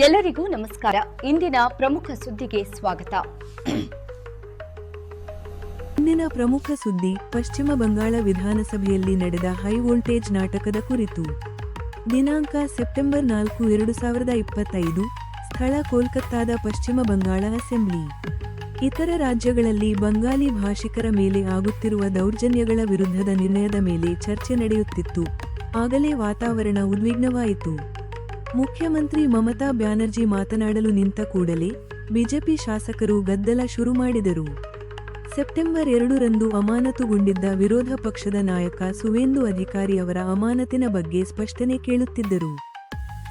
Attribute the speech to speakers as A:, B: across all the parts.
A: ಎಲ್ಲರಿಗೂ ನಮಸ್ಕಾರ. ಇಂದಿನ ಪ್ರಮುಖ ಸುದ್ದಿಗೆ ಸ್ವಾಗತ.
B: ಇಂದಿನ ಪ್ರಮುಖ ಸುದ್ದಿ, ಪಶ್ಚಿಮ ಬಂಗಾಳ ವಿಧಾನಸಭೆಯಲ್ಲಿ ನಡೆದ ಹೈ ವೋಲ್ಟೇಜ್ ನಾಟಕದ ಕುರಿತು. ದಿನಾಂಕ ಸೆಪ್ಟೆಂಬರ್ ನಾಲ್ಕು, ಎರಡು ಸಾವಿರದ ಇಪ್ಪತ್ತೈದು, ಸ್ಥಳ ಕೋಲ್ಕತ್ತಾದ ಪಶ್ಚಿಮ ಬಂಗಾಳ ಅಸೆಂಬ್ಲಿ. ಇತರ ರಾಜ್ಯಗಳಲ್ಲಿ ಬಂಗಾಲಿ ಭಾಷಿಕರ ಮೇಲೆ ಆಗುತ್ತಿರುವ ದೌರ್ಜನ್ಯಗಳ ವಿರುದ್ಧದ ನಿರ್ಣಯದ ಮೇಲೆ ಚರ್ಚೆ ನಡೆಯುತ್ತಿತ್ತು. ಆಗಲೇ ವಾತಾವರಣ ಉದ್ವಿಗ್ನವಾಯಿತು. ಮುಖ್ಯಮಂತ್ರಿ ಮಮತಾ ಬ್ಯಾನರ್ಜಿ ಮಾತನಾಡಲು ನಿಂತ ಕೂಡಲೇ ಬಿಜೆಪಿ ಶಾಸಕರು ಗದ್ದಲ ಶುರು ಮಾಡಿದರು. ಸೆಪ್ಟೆಂಬರ್ ಎರಡರಂದು ಅಮಾನತುಗೊಂಡಿದ್ದ ವಿರೋಧ ಪಕ್ಷದ ನಾಯಕ ಸುವೇಂದು ಅಧಿಕಾರಿ ಅವರ ಅಮಾನತಿನ ಬಗ್ಗೆ ಸ್ಪಷ್ಟನೆ ಕೇಳುತ್ತಿದ್ದರು.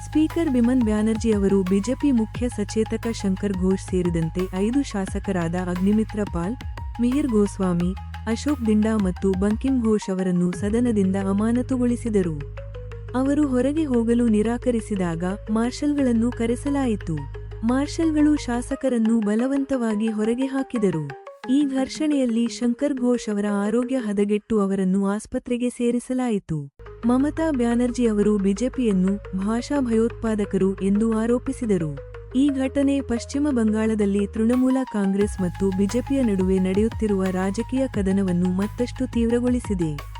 B: ಸ್ಪೀಕರ್ ಬಿಮನ್ ಬ್ಯಾನರ್ಜಿ ಅವರು ಬಿಜೆಪಿ ಮುಖ್ಯ ಸಚೇತಕ ಶಂಕರ್ ಘೋಷ್ ಸೇರಿದಂತೆ ಐದು ಶಾಸಕರಾದ ಅಗ್ನಿಮಿತ್ರ ಪಾಲ್, ಮಿಹಿರ್ ಗೋಸ್ವಾಮಿ, ಅಶೋಕ್ ದಿಂಡಾ ಮತ್ತು ಬಂಕಿಂ ಘೋಷ್ ಅವರನ್ನು ಸದನದಿಂದ ಅಮಾನತುಗೊಳಿಸಿದರು. ಅವರು ಹೊರಗೆ ಹೋಗಲು ನಿರಾಕರಿಸಿದಾಗ ಮಾರ್ಷಲ್ಗಳನ್ನು ಕರೆಸಲಾಯಿತು. ಮಾರ್ಷಲ್ಗಳು ಶಾಸಕರನ್ನು ಬಲವಂತವಾಗಿ ಹೊರಗೆ ಹಾಕಿದರು. ಈ ಘರ್ಷಣೆಯಲ್ಲಿ ಶಂಕರ್ ಘೋಷ್ ಅವರ ಆರೋಗ್ಯ ಹದಗೆಟ್ಟು ಅವರನ್ನು ಆಸ್ಪತ್ರೆಗೆ ಸೇರಿಸಲಾಯಿತು. ಮಮತಾ ಬ್ಯಾನರ್ಜಿ ಅವರು ಬಿಜೆಪಿಯನ್ನು ಭಾಷಾ ಭಯೋತ್ಪಾದಕರು ಎಂದು ಆರೋಪಿಸಿದರು. ಈ ಘಟನೆ ಪಶ್ಚಿಮ ಬಂಗಾಳದಲ್ಲಿ ತೃಣಮೂಲ ಕಾಂಗ್ರೆಸ್ ಮತ್ತು ಬಿಜೆಪಿಯ ನಡುವೆ ನಡೆಯುತ್ತಿರುವ ರಾಜಕೀಯ ಕದನವನ್ನು ಮತ್ತಷ್ಟು ತೀವ್ರಗೊಳಿಸಿದೆ.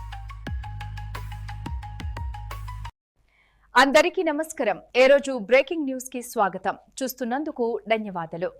A: అందరికీ నమస్కారం. ఏ రోజు బ్రేకింగ్ న్యూస్కి స్వాగతం. చూస్తున్నందుకు ధన్యవాదాలు.